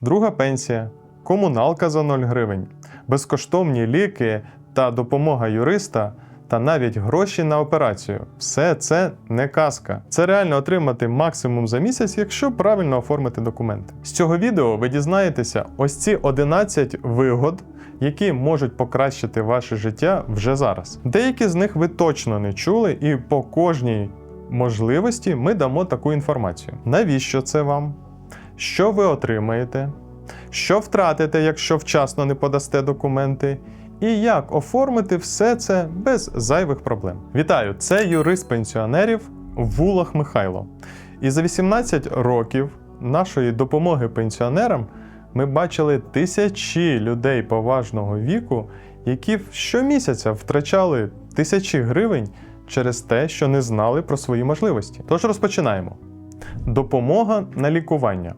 друга пенсія, комуналка за 0 гривень, безкоштовні ліки та допомога юриста. Та навіть гроші на операцію. Все це не казка. Це реально отримати максимум за місяць, якщо правильно оформити документи. З цього відео ви дізнаєтеся ось ці 11 вигод, які можуть покращити ваше життя вже зараз. Деякі з них ви точно не чули, і по кожній можливості ми дамо таку інформацію. Навіщо це вам? Що ви отримаєте? Що втратите, якщо вчасно не подасте документи? І як оформити все це без зайвих проблем. Вітаю! Це юрист пенсіонерів Вулах Михайло. І за 18 років нашої допомоги пенсіонерам ми бачили тисячі людей поважного віку, які щомісяця втрачали тисячі гривень через те, що не знали про свої можливості. Тож розпочинаємо. Допомога на лікування.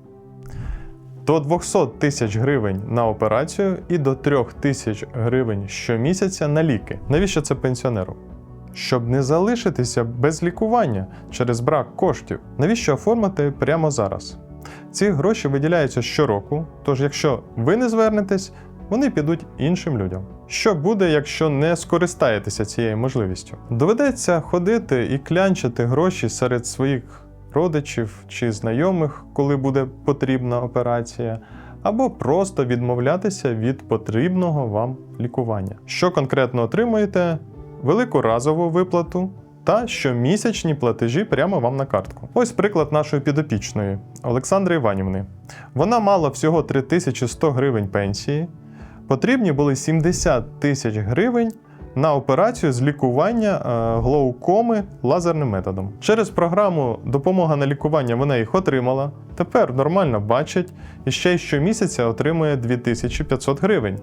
До 200 тисяч гривень на операцію і до 3 тисяч гривень щомісяця на ліки. Навіщо це пенсіонеру? Щоб не залишитися без лікування через брак коштів. Навіщо оформити прямо зараз? Ці гроші виділяються щороку, тож якщо ви не звернетесь, вони підуть іншим людям. Що буде, якщо не скористаєтеся цією можливістю? Доведеться ходити і клянчити гроші серед своїх родичів чи знайомих, коли буде потрібна операція, або просто відмовлятися від потрібного вам лікування. Що конкретно отримуєте? Велику разову виплату та щомісячні платежі прямо вам на картку. Ось приклад нашої підопічної Олександри Іванівни. Вона мала всього 3100 гривень пенсії. Потрібні були 70 тисяч гривень на операцію з лікування глоукоми лазерним методом. Через програму Допомога на лікування вона їх отримала. Тепер нормально бачить і ще й щомісяця отримує 2500 гривень.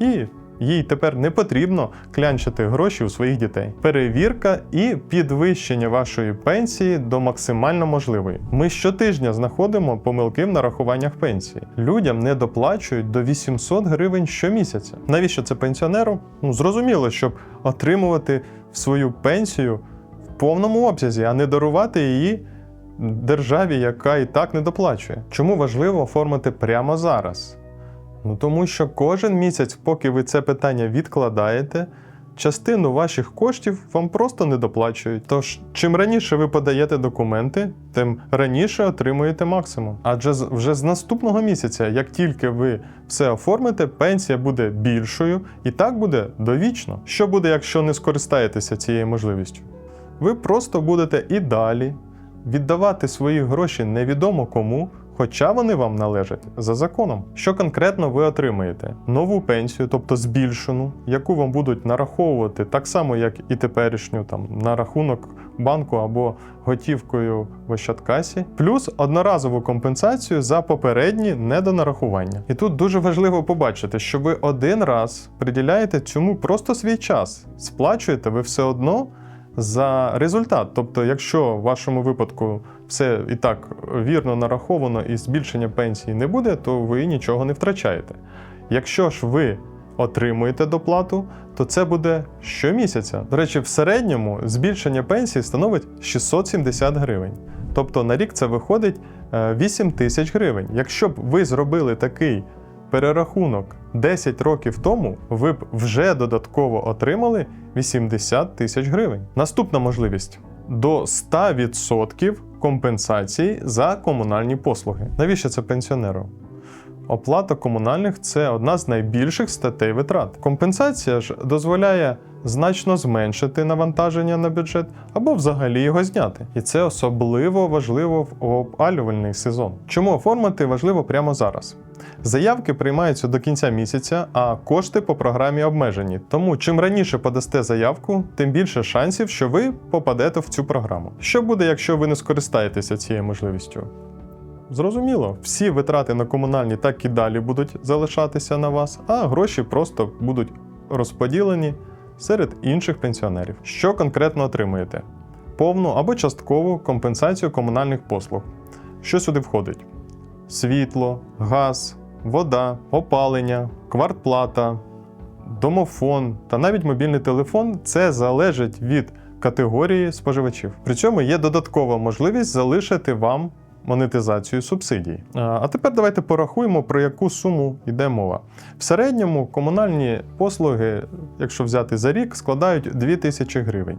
І їй тепер не потрібно клянчити гроші у своїх дітей. Перевірка і підвищення вашої пенсії до максимально можливої. Ми щотижня знаходимо помилки в нарахуваннях пенсії. Людям не доплачують до 800 гривень щомісяця. Навіщо це пенсіонеру? Ну зрозуміло, щоб отримувати свою пенсію в повному обсязі, а не дарувати її державі, яка і так не доплачує. Чому важливо оформити прямо зараз? Ну тому що кожен місяць, поки ви це питання відкладаєте, частину ваших коштів вам просто не доплачують. Тож, чим раніше ви подаєте документи, тим раніше отримуєте максимум. Адже вже з наступного місяця, як тільки ви все оформите, пенсія буде більшою, і так буде довічно. Що буде, якщо не скористаєтеся цією можливістю? Ви просто будете і далі віддавати свої гроші невідомо кому, хоча вони вам належать за законом. Що конкретно ви отримаєте? Нову пенсію, тобто збільшену, яку вам будуть нараховувати так само, як і теперішню, там на рахунок банку або готівкою в Ощадкасі, плюс одноразову компенсацію за попередні недонарахування. І тут дуже важливо побачити, що ви один раз приділяєте цьому просто свій час. Сплачуєте ви все одно за результат. Тобто, якщо в вашому випадку все і так вірно нараховано і збільшення пенсії не буде, то ви нічого не втрачаєте. Якщо ж ви отримуєте доплату, то це буде щомісяця. До речі, в середньому збільшення пенсії становить 670 гривень. Тобто на рік це виходить е, 8 тисяч гривень. Якщо б ви зробили такий перерахунок 10 років тому, ви б вже додатково отримали 80 тисяч гривень. Наступна можливість до 100% компенсації за комунальні послуги. Навіщо це пенсіонеру? Оплата комунальних це одна з найбільших статей витрат. Компенсація ж дозволяє значно зменшити навантаження на бюджет або взагалі його зняти. І це особливо важливо в опалювальний сезон. Чому оформити важливо прямо зараз? Заявки приймаються до кінця місяця, а кошти по програмі обмежені. Тому чим раніше подасте заявку, тим більше шансів, що ви попадете в цю програму. Що буде, якщо ви не скористаєтеся цією можливістю? Зрозуміло, всі витрати на комунальні так і далі будуть залишатися на вас, а гроші просто будуть розподілені серед інших пенсіонерів. Що конкретно отримуєте? Повну або часткову компенсацію комунальних послуг. Що сюди входить? Світло, газ, вода, опалення, квартплата, домофон та навіть мобільний телефон це залежить від категорії споживачів. При цьому є додаткова можливість залишити вам монетизацію субсидій. А тепер давайте порахуємо, про яку суму йде мова. В середньому комунальні послуги, якщо взяти за рік, складають 2000 гривень.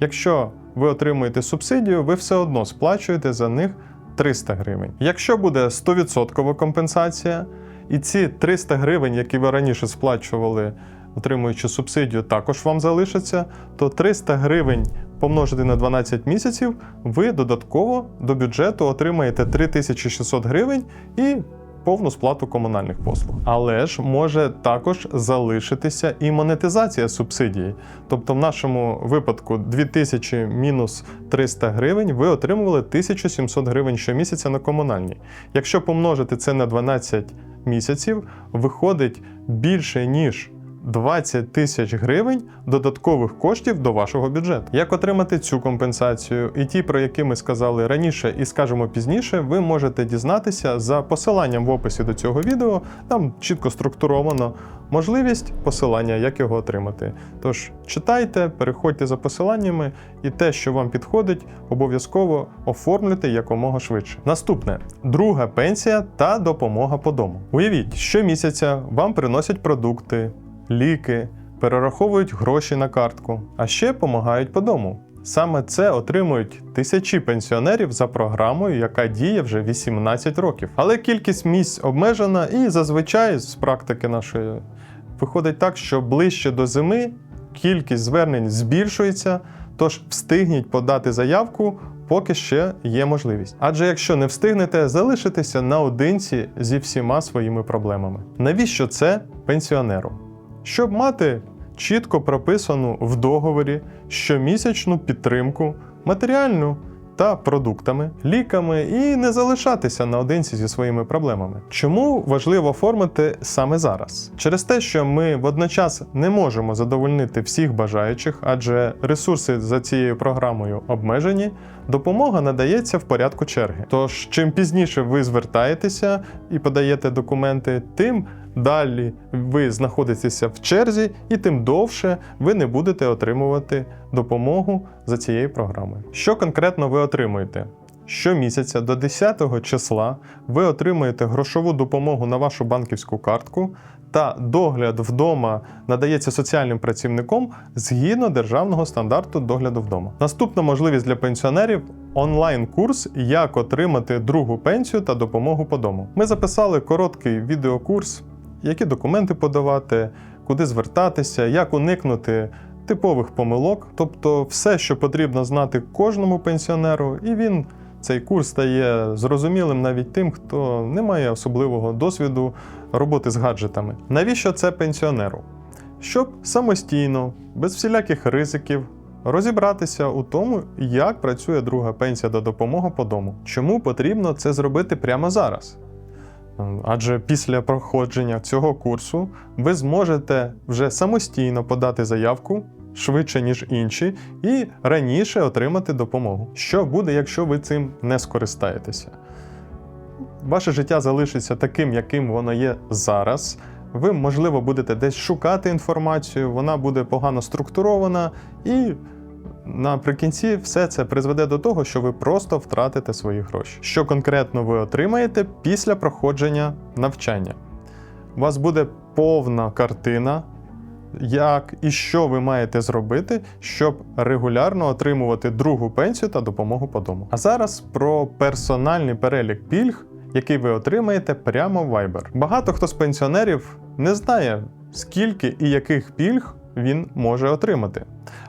Якщо ви отримуєте субсидію, ви все одно сплачуєте за них 300 гривень. Якщо буде 100% компенсація, і ці 300 гривень, які ви раніше сплачували, отримуючи субсидію, також вам залишаться, то 300 гривень помножити на 12 місяців, ви додатково до бюджету отримаєте 3600 гривень і повну сплату комунальних послуг. Але ж може також залишитися і монетизація субсидії. Тобто, в нашому випадку 2000 мінус 300 гривень, ви отримували 1700 гривень щомісяця на комунальні. Якщо помножити це на 12 місяців, виходить більше ніж 20 тисяч гривень додаткових коштів до вашого бюджету. Як отримати цю компенсацію і ті, про які ми сказали раніше і скажемо пізніше, ви можете дізнатися за посиланням в описі до цього відео. Там чітко структуровано можливість посилання, як його отримати. Тож читайте, переходьте за посиланнями, і те, що вам підходить, обов'язково оформлюйте якомога швидше. Наступне друга пенсія та допомога по дому. Уявіть, щомісяця вам приносять продукти ліки, перераховують гроші на картку, а ще допомагають по дому. Саме це отримують тисячі пенсіонерів за програмою, яка діє вже 18 років. Але кількість місць обмежена, і зазвичай з практики нашої виходить так, що ближче до зими кількість звернень збільшується, тож встигніть подати заявку. Поки ще є можливість. Адже якщо не встигнете, залишитеся наодинці зі всіма своїми проблемами. Навіщо це пенсіонеру? Щоб мати чітко прописану в договорі щомісячну підтримку матеріальну та продуктами, ліками і не залишатися наодинці зі своїми проблемами. Чому важливо оформити саме зараз? Через те, що ми водночас не можемо задовольнити всіх бажаючих, адже ресурси за цією програмою обмежені. Допомога надається в порядку черги. Тож, чим пізніше ви звертаєтеся і подаєте документи, тим далі ви знаходитеся в черзі, і тим довше ви не будете отримувати допомогу за цією програмою. Що конкретно ви отримуєте? Щомісяця до 10 числа ви отримуєте грошову допомогу на вашу банківську картку. Та догляд вдома надається соціальним працівником згідно державного стандарту догляду вдома. Наступна можливість для пенсіонерів онлайн-курс, як отримати другу пенсію та допомогу по дому. Ми записали короткий відеокурс, які документи подавати, куди звертатися, як уникнути типових помилок, тобто все, що потрібно знати кожному пенсіонеру, і він. Цей курс стає зрозумілим навіть тим, хто не має особливого досвіду роботи з гаджетами. Навіщо це пенсіонеру? Щоб самостійно, без всіляких ризиків, розібратися у тому, як працює друга пенсія та допомога по дому. Чому потрібно це зробити прямо зараз? Адже після проходження цього курсу ви зможете вже самостійно подати заявку швидше, ніж інші, і раніше отримати допомогу. Що буде, якщо ви цим не скористаєтеся? Ваше життя залишиться таким, яким воно є зараз. Ви, можливо, будете десь шукати інформацію, вона буде погано структурована, і наприкінці все це призведе до того, що ви просто втратите свої гроші. Що конкретно ви отримаєте після проходження навчання? У вас буде повна картина як і що ви маєте зробити, щоб регулярно отримувати другу пенсію та допомогу по дому. А зараз про персональний перелік пільг, який ви отримаєте прямо в Viber. Багато хто з пенсіонерів не знає, скільки і яких пільг він може отримати.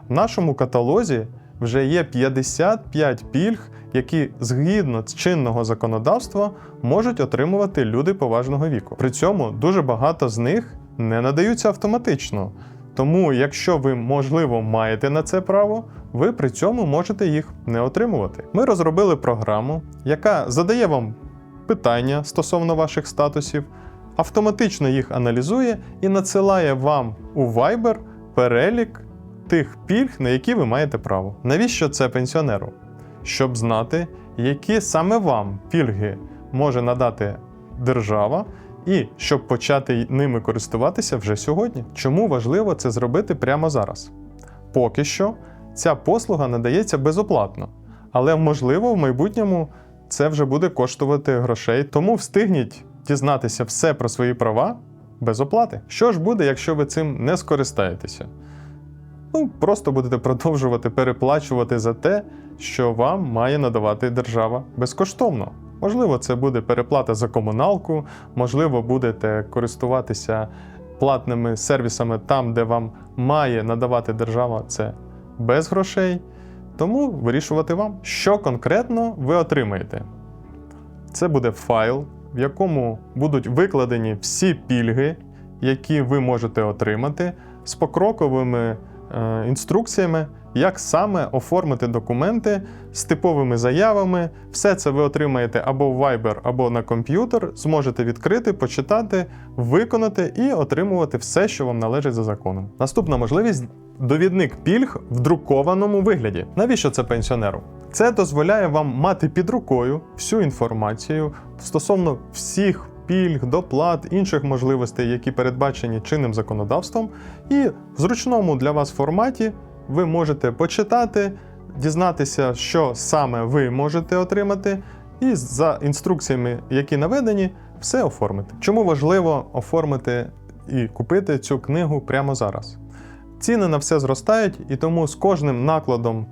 В нашому каталозі вже є 55 пільг, які згідно з чинного законодавства можуть отримувати люди поважного віку. При цьому дуже багато з них не надаються автоматично. Тому, якщо ви, можливо, маєте на це право, ви при цьому можете їх не отримувати. Ми розробили програму, яка задає вам питання стосовно ваших статусів, автоматично їх аналізує і надсилає вам у Viber перелік тих пільг, на які ви маєте право. Навіщо це пенсіонеру? Щоб знати, які саме вам пільги може надати держава і щоб почати ними користуватися вже сьогодні. Чому важливо це зробити прямо зараз? Поки що ця послуга надається безоплатно, але можливо в майбутньому це вже буде коштувати грошей, тому встигніть дізнатися все про свої права без оплати. Що ж буде, якщо ви цим не скористаєтеся? Ну, просто будете продовжувати переплачувати за те, що вам має надавати держава безкоштовно. Можливо, це буде переплата за комуналку, можливо, будете користуватися платними сервісами там, де вам має надавати держава це без грошей. Тому вирішувати вам, що конкретно ви отримаєте. Це буде файл, в якому будуть викладені всі пільги, які ви можете отримати, з покроковими е, інструкціями, як саме оформити документи з типовими заявами. Все це ви отримаєте або в Viber, або на комп'ютер, зможете відкрити, почитати, виконати і отримувати все, що вам належить за законом. Наступна можливість довідник пільг в друкованому вигляді. Навіщо це пенсіонеру? Це дозволяє вам мати під рукою всю інформацію стосовно всіх пільг, доплат, інших можливостей, які передбачені чинним законодавством, і в зручному для вас форматі ви можете почитати, дізнатися, що саме ви можете отримати, і за інструкціями, які наведені, все оформити. Чому важливо оформити і купити цю книгу прямо зараз? Ціни на все зростають, і тому з кожним накладом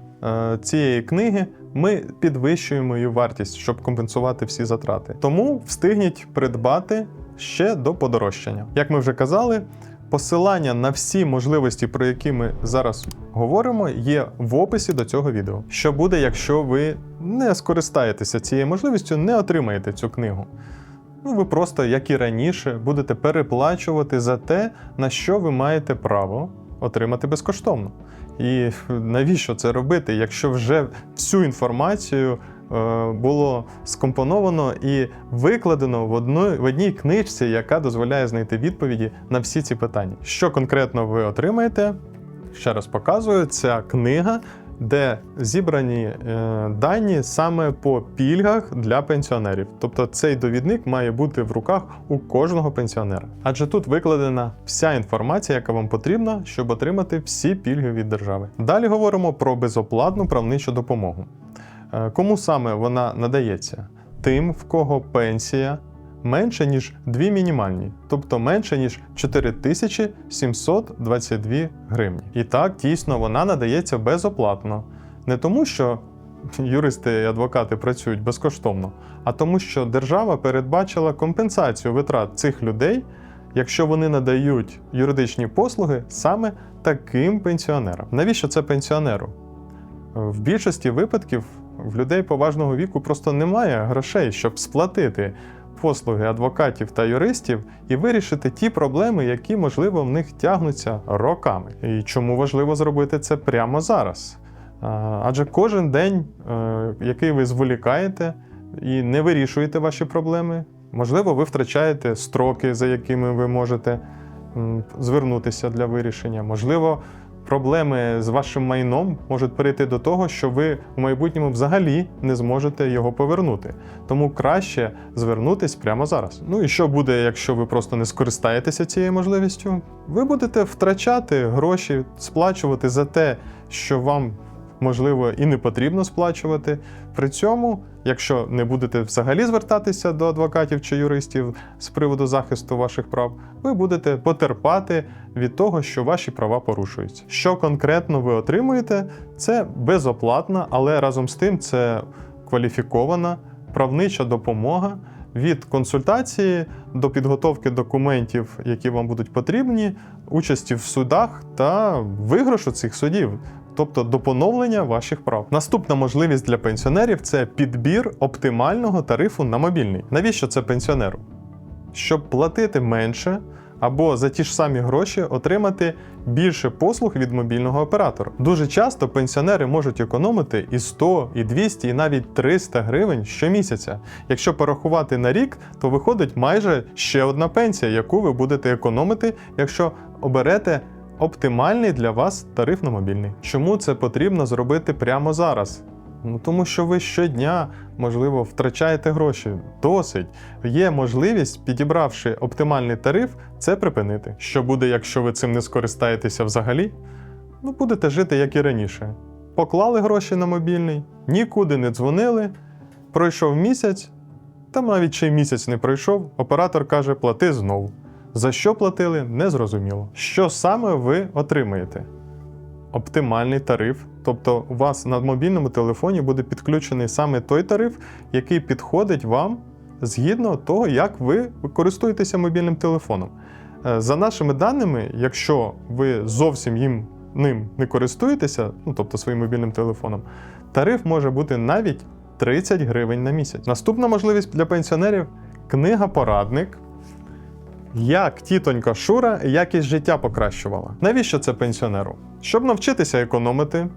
цієї книги ми підвищуємо її вартість, щоб компенсувати всі затрати. Тому встигніть придбати ще до подорожчання. Як ми вже казали, посилання на всі можливості, про які ми зараз говоримо, є в описі до цього відео. Що буде, якщо ви не скористаєтеся цією можливістю, не отримаєте цю книгу? Ну, ви просто, як і раніше, будете переплачувати за те, на що ви маєте право отримати безкоштовно. І навіщо це робити, якщо вже всю інформацію е, було скомпоновано і викладено в, одну в одній книжці, яка дозволяє знайти відповіді на всі ці питання. Що конкретно ви отримаєте? Ще раз показую, ця книга, де зібрані е, дані саме по пільгах для пенсіонерів. Тобто цей довідник має бути в руках у кожного пенсіонера. Адже тут викладена вся інформація, яка вам потрібна, щоб отримати всі пільги від держави. Далі говоримо про безоплатну правничу допомогу. Е, Кому саме вона надається? Тим, в кого пенсія менше, ніж дві мінімальні, тобто менше, ніж 4722 гривні. І так, дійсно, вона надається безоплатно. Не тому, що юристи і адвокати працюють безкоштовно, а тому, що держава передбачила компенсацію витрат цих людей, якщо вони надають юридичні послуги саме таким пенсіонерам. Навіщо це пенсіонеру? В більшості випадків в людей поважного віку просто немає грошей, щоб сплатити послуги адвокатів та юристів і вирішити ті проблеми, які, можливо, в них тягнуться роками. І чому важливо зробити це прямо зараз? Адже кожен день, е, який ви зволікаєте і не вирішуєте ваші проблеми, можливо, ви втрачаєте строки, за якими ви можете звернутися для вирішення. Можливо, проблеми з вашим майном можуть перейти до того, що ви в майбутньому взагалі не зможете його повернути. Тому краще звернутись прямо зараз. Ну і що буде, якщо ви просто не скористаєтеся цією можливістю? Ви будете втрачати гроші, сплачувати за те, що вам. Можливо, і не потрібно сплачувати. При цьому, якщо не будете взагалі звертатися до адвокатів чи юристів з приводу захисту ваших прав, ви будете потерпати від того, що ваші права порушуються. Що конкретно ви отримуєте, це безоплатна, але разом з тим це кваліфікована правнича допомога від консультації до підготовки документів, які вам будуть потрібні, участі в судах та виграшу цих судів. Тобто до поновлення ваших прав. Наступна можливість для пенсіонерів це підбір оптимального тарифу на мобільний. Навіщо це пенсіонеру? Щоб платити менше або за ті ж самі гроші отримати більше послуг від мобільного оператора. Дуже часто пенсіонери можуть економити і 100, і 200, і навіть 300 гривень щомісяця. Якщо порахувати на рік, то виходить майже ще одна пенсія, яку ви будете економити, якщо оберете оптимальний для вас тариф на мобільний. Чому це потрібно зробити прямо зараз? Ну тому що ви щодня, можливо, втрачаєте гроші. Досить. Є можливість, підібравши оптимальний тариф, це припинити. Що буде, якщо ви цим не скористаєтеся взагалі? Ви будете жити як і раніше. Поклали гроші на мобільний, нікуди не дзвонили, Пройшов місяць, там навіть ще й місяць не пройшов, оператор каже, плати знову. За що платили, незрозуміло. Що саме ви отримаєте? Оптимальний тариф, тобто у вас на мобільному телефоні буде підключений саме той тариф, який підходить вам згідно того, як ви користуєтеся мобільним телефоном. Е, За нашими даними, якщо ви зовсім їм ним не користуєтеся, ну тобто своїм мобільним телефоном, тариф може бути навіть 30 гривень на місяць. Наступна можливість для пенсіонерів книга-порадник. Як тітонька Шура якість життя покращувала. Навіщо це пенсіонеру? Щоб навчитися економити,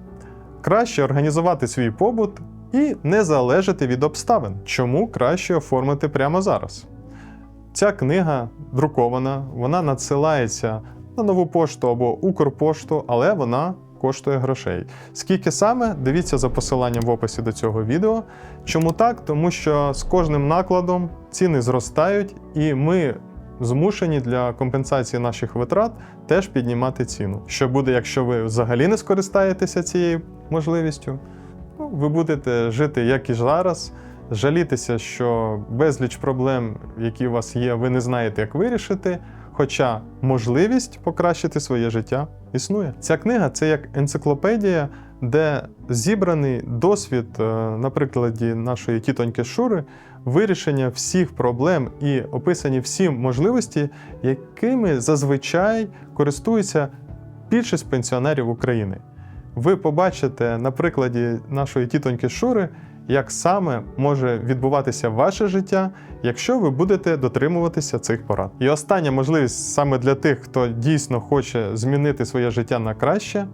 краще організувати свій побут і не залежати від обставин. Чому краще оформити прямо зараз? Ця книга друкована, вона надсилається на нову пошту або Укрпошту, але вона коштує грошей. Скільки саме, дивіться за посиланням в описі до цього відео. Чому так? Тому що з кожним накладом ціни зростають, і ми змушені для компенсації наших витрат теж піднімати ціну. Що буде, якщо ви взагалі не скористаєтеся цією можливістю? Ну, ви будете жити як і зараз, жалітися, що безліч проблем, які у вас є, ви не знаєте, як вирішити. Хоча можливість покращити своє життя існує. Ця книга це як енциклопедія, де зібраний досвід, е, на прикладі нашої тітоньки Шури, вирішення всіх проблем і описані всі можливості, якими зазвичай користуються більшість пенсіонерів України. Ви побачите на прикладі нашої тітоньки Шури, як саме може відбуватися ваше життя, якщо ви будете дотримуватися цих порад. І остання можливість саме для тих, хто дійсно хоче змінити своє життя на краще,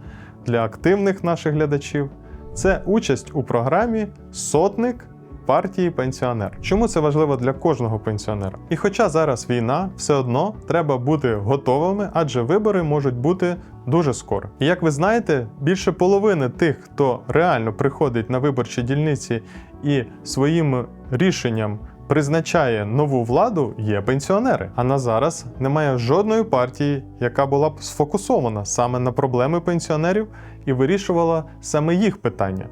для активних наших глядачів, це участь у програмі Сотник партії пенсіонер. Чому це важливо для кожного пенсіонера? І хоча зараз війна, все одно треба бути готовими, адже вибори можуть бути дуже скоро. І як ви знаєте, більше половини тих, хто реально приходить на виборчі дільниці і своїм рішенням призначає нову владу, є пенсіонери. А на зараз немає жодної партії, яка була б сфокусована саме на проблеми пенсіонерів і вирішувала саме їх питання.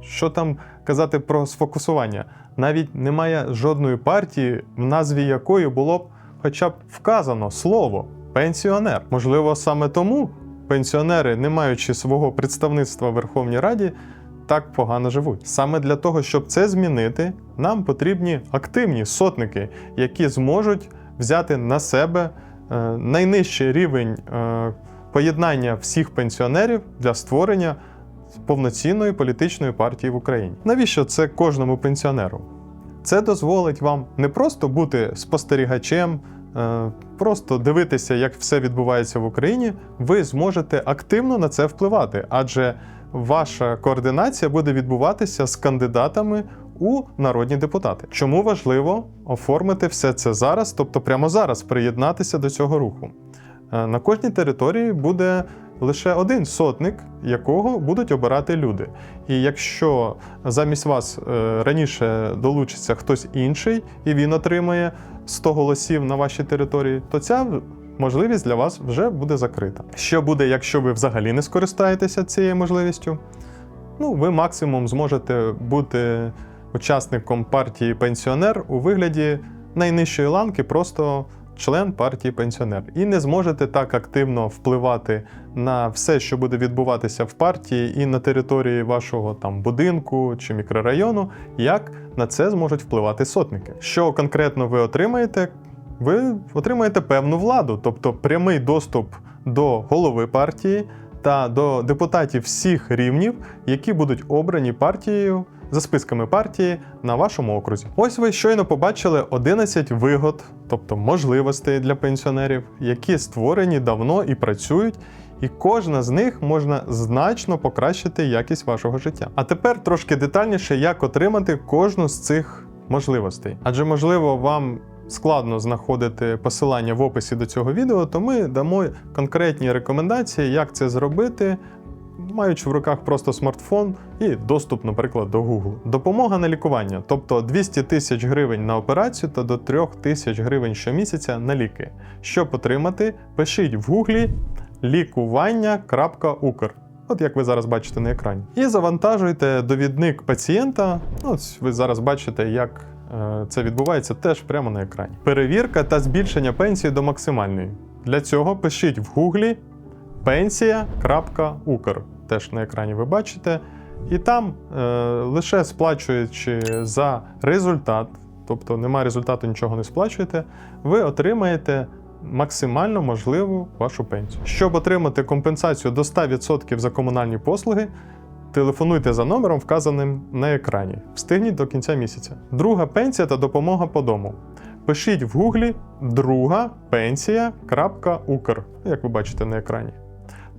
Що там казати про сфокусування? Навіть немає жодної партії, в назві якої було б хоча б вказано слово пенсіонер. Можливо, саме тому пенсіонери, не маючи свого представництва в Верховній Раді, так погано живуть. Саме для того, щоб це змінити, нам потрібні активні сотники, які зможуть взяти на себе е, найнижчий рівень е, поєднання всіх пенсіонерів для створення повноцінної політичної партії в Україні. Навіщо це кожному пенсіонеру? Це дозволить вам не просто бути спостерігачем, е, просто дивитися, як все відбувається в Україні. Ви зможете активно на це впливати, адже ваша координація буде відбуватися з кандидатами у народні депутати. Чому важливо оформити все це зараз, тобто прямо зараз приєднатися до цього руху? Е, На кожній території буде лише один сотник, якого будуть обирати люди. І якщо замість вас е, раніше долучиться хтось інший, і він отримає 100 голосів на вашій території, то ця можливість для вас вже буде закрита. Що буде, якщо ви взагалі не скористаєтеся цією можливістю? Ну, ви максимум зможете бути учасником партії пенсіонер у вигляді найнижчої ланки, просто член партії пенсіонер. І не зможете так активно впливати на все, що буде відбуватися в партії і на території вашого там будинку чи мікрорайону, як на це зможуть впливати сотники. Що конкретно ви отримаєте? Ви отримаєте певну владу, тобто прямий доступ до голови партії та до депутатів всіх рівнів, які будуть обрані партією за списками партії на вашому окрузі. Ось ви щойно побачили 11 вигод, тобто можливостей для пенсіонерів, які створені давно і працюють. І кожна з них можна значно покращити якість вашого життя. А тепер трошки детальніше, як отримати кожну з цих можливостей. Адже, можливо, вам складно знаходити посилання в описі до цього відео, то ми дамо конкретні рекомендації, як це зробити, маючи в руках просто смартфон і доступ, наприклад, до Google. Допомога на лікування, тобто 200 тисяч гривень на операцію та до 3 тисяч гривень щомісяця на ліки. Щоб отримати, пишіть в Гуглі лікування.укр от як ви зараз бачите на екрані. І завантажуєте довідник пацієнта. Ось ви зараз бачите, як е, це відбувається теж прямо на екрані. Перевірка та збільшення пенсії до максимальної. Для цього пишіть в гуглі pensія.ukr. Теж на екрані ви бачите. І там е, лише сплачуючи за результат, тобто немає результату, нічого не сплачуєте, ви отримаєте максимально можливу вашу пенсію. Щоб отримати компенсацію до 100% за комунальні послуги, телефонуйте за номером, вказаним на екрані. Встигніть до кінця місяця. Друга пенсія та допомога по дому. Пишіть в гуглі друга пенсія.укр, як ви бачите на екрані.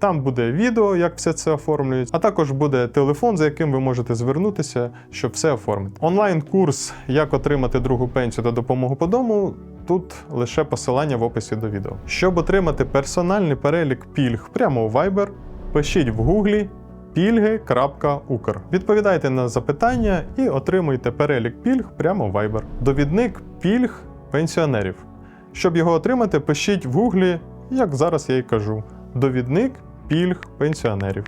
Там буде відео, як все це оформлюють, а також буде телефон, за яким ви можете звернутися, щоб все оформити. Онлайн-курс, як отримати другу пенсію та допомогу по дому. Тут лише посилання в описі до відео. Щоб отримати персональний перелік пільг прямо у Viber, пишіть в гуглі пільги.укр. Відповідайте на запитання і отримуйте перелік пільг прямо в Viber. Довідник пільг пенсіонерів. Щоб його отримати, пишіть в гуглі, як зараз я і кажу, довідник пільг пенсіонерів.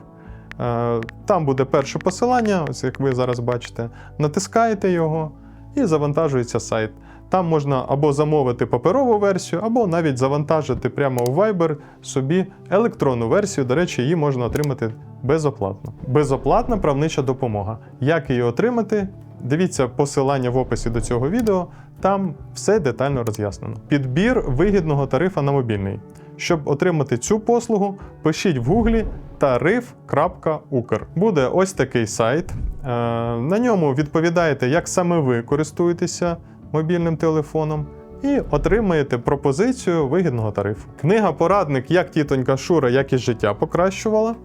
Е, Там буде перше посилання, ось як ви зараз бачите. Натискаєте його і завантажується сайт. Там можна або замовити паперову версію, або навіть завантажити прямо у Viber собі електронну версію. До речі, її можна отримати безоплатно. Безоплатна правнича допомога. Як її отримати? Дивіться посилання в описі до цього відео, там все детально роз'яснено. Підбір вигідного тарифа на мобільний. Щоб отримати цю послугу, пишіть в гуглі тариф.укр. Буде ось такий сайт. Е, На ньому відповідаєте, як саме ви користуєтеся мобільним телефоном, і отримаєте пропозицію вигідного тарифу. Книга порадник, як тітонька Шура якість життя покращувала.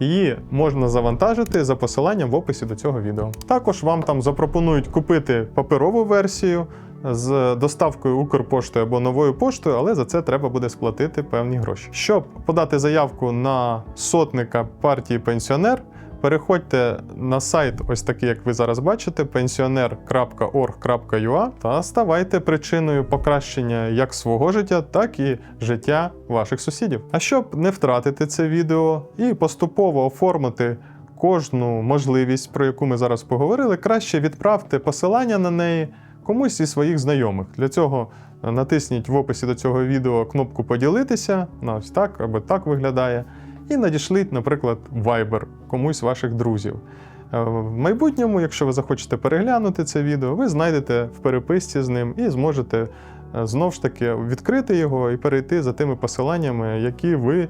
Її можна завантажити за посиланням в описі до цього відео. Також вам там запропонують купити паперову версію з доставкою Укрпоштою або новою поштою, але за це треба буде сплатити певні гроші. Щоб подати заявку на сотника партії пенсіонер, переходьте на сайт, ось такий, як ви зараз бачите, pensioner.org.ua та ставайте причиною покращення як свого життя, так і життя ваших сусідів. А щоб не втратити це відео і поступово оформити кожну можливість, про яку ми зараз поговорили, краще відправте посилання на неї комусь зі своїх знайомих. Для цього натисніть в описі до цього відео кнопку Поділитися, на ось так або так виглядає, і надішліть, наприклад, Viber комусь з ваших друзів. Е, В майбутньому, якщо ви захочете переглянути це відео, ви знайдете в переписці з ним і зможете е, знов ж таки відкрити його і перейти за тими посиланнями, які ви е,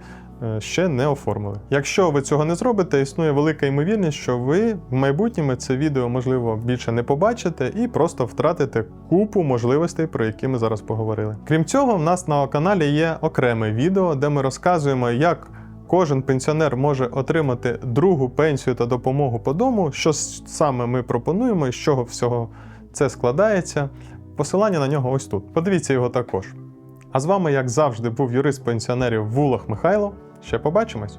ще не оформили. Якщо ви цього не зробите, існує велика ймовірність, що ви в майбутньому це відео можливо більше не побачите і просто втратите купу можливостей, про які ми зараз поговорили. Крім цього, в нас на каналі є окреме відео, де ми розказуємо, як Кожен пенсіонер може отримати другу пенсію та допомогу по дому. Що саме ми пропонуємо і з чого всього це складається. Посилання на нього ось тут. Подивіться його також. А з вами, як завжди, був юрист пенсіонерів Вулах Михайло. Ще побачимось!